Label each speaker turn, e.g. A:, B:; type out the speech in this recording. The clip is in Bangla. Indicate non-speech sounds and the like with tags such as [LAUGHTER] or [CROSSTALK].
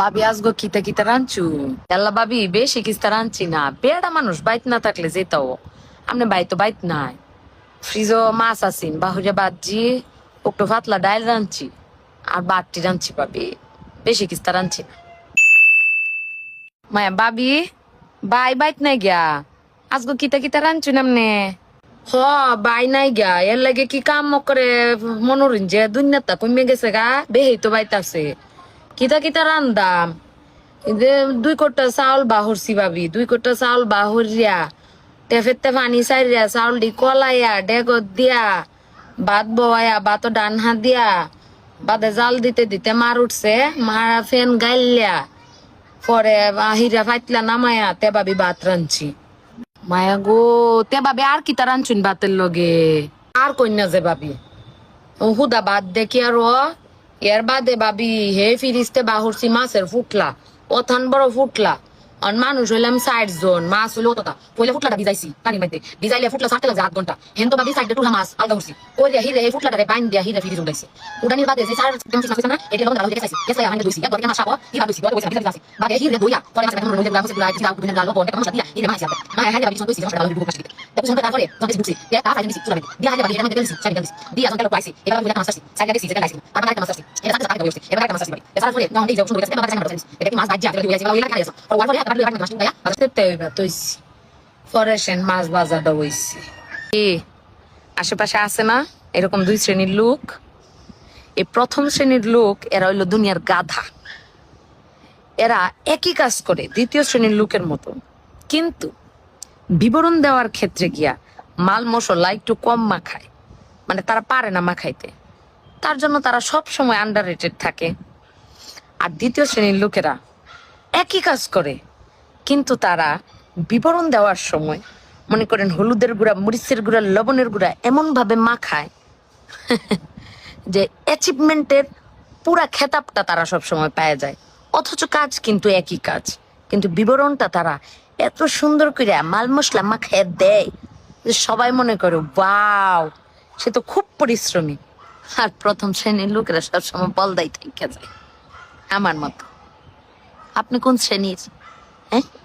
A: ভাবি, আজগো কিতা কিতা রাঞ্চু এল্লা ভাবি, বেশি কিস্তা রাঞ্চি না। বেড়া মানুষ বাইত না থাকলে যেতাও। আপনি বাইত বাইত নাই। ফ্রিজও মাছ আসিন বাহুরে বাজি, একটু পাতলা ডাইল রাঞ্চি আর বাটটি রাঞ্চি পাবি বেশি কিস্তা রাঞ্চি না। মায়া বাবি বাই বাইত নাই গিয়া। আজগো কিতা কিতা রাঞ্চু নামনে হ, বাই নাই গা এর লাগে কি কাম করে মনোরঞ্জে? দুনিয়াটা কমে গেছে গা। বেহেই তো বাইতাছে। কিতা কিতা রান্দাম দুই কোটা চাউল বাহরছি ভাবি দুই কোটা চাউল বাহরিয়া টেফেতে পানি চাইরিয়া চাউল দি কলাইয়া ডেগত দিয়া। ভাত বওয়াইয়া ভাত ডান হাত দিয়া। বাদে জাল দিতে দিতে মার উঠছে মারা ফেন গাইলিয়া। পরে আহিরা ফাইতলা নামায়া, তে ভাবি ভাত রাঁধছি মায়া গো, তে ভাবি আর কিতা রাঁধছুন ভাতের লগে? আর কন্যা যে ভাবি হুদা বাদ দেখি আর এর বাদে ভাবি হে ফিরিস্তে বাহুরছি মাছের ফুটলা ও বড় ফুটলা। আর মানুষ হইলাম ষাট জন, মাছ হইল কতটা পয়লা ফুটলাটা ভিজাইছি পানি মাইতে ভিজাইলে ফুটলা সারতে লাগছে আধ ঘণ্টা। হেন তো ভাবি সাইডে টুলা মাছ আলগা উঠছি কইরা হিরে, এই ফুটলাটারে বাইন দিয়া হিরে ফিরিজ উঠাইছে। উঠানির বাদে যে সার দেমছি মাছ না, এটা লঙ্কা লাগে খাইছে। কেসা আমি দুইছি একবার মাছ খাব কি ভাবছি বলে বসে ভিজা বাদে হিরে দুইয়া পরে মাছ নরম লাগে মাছগুলা জিরা গুলা গালো বড় মশলা দিয়া হিরে মাছ যাবে মা হাইলে ভাবি সন্তোষি দুটো মাছ দিতে তারপর সন্ধ্যা তারপরে তবে বুঝছি তে তা দিছি, চুলা দিয়া হাইলে ভাবি, এটা মধ্যে দিছি সাইডে দিছি দিয়া সন্ধ্যা পাইছি এবারগুলা মাছ আসছে। সাইডে দিছি, যেটা লাইছি আর মাছ আসছে। এটা সাথে সাথে বসে এবার মাছ আসছে এবার পরে না হইছে সুন্দর গেছে, এবার মাছ আসছে। এটা মাছ ভাজা এটা দুইয়া যেগুলা লাগে আর ওয়ার আশেপাশে আছে না? এরকম দুই শ্রেণির লোক। এই প্রথম শ্রেণির লোক, এরা হইল দুনিয়ার গাধা। এরা একই কাজ করে, দ্বিতীয় শ্রেণির লোকের মতো। কিন্তু বিবরণ দেওয়ার ক্ষেত্রে গিয়া মাল মশলা একটু কম মাখায়। মানে তারা পারে না মাখাইতে। তার জন্য তারা সব সময় আন্ডার থাকে। আর দ্বিতীয় শ্রেণির লোকেরা একই কাজ করে কিন্তু তারা বিবরণ দেওয়ার সময়, মনে করেন হলুদের গুঁড়া, মরিচের গুঁড়া, লবণের গুঁড়া এমন ভাবে মাখায় [LAUGHS] যে অ্যাচিভমেন্টের পুরা খেতাবটা তারা সব সময় পাওয়া যায়। অথচ কাজ কিন্তু একই কাজ। কিন্তু বিবরণটা তারা এত সুন্দর করে মাল মশলা মাখায় দেয় যে সবাই মনে করে, ওয়াও, সে তো খুব পরিশ্রমী। আর প্রথম শ্রেণির লোকেরা সবসময় বলদাই থেকে যায়, আমার মতো। আপনি কোন শ্রেণির? え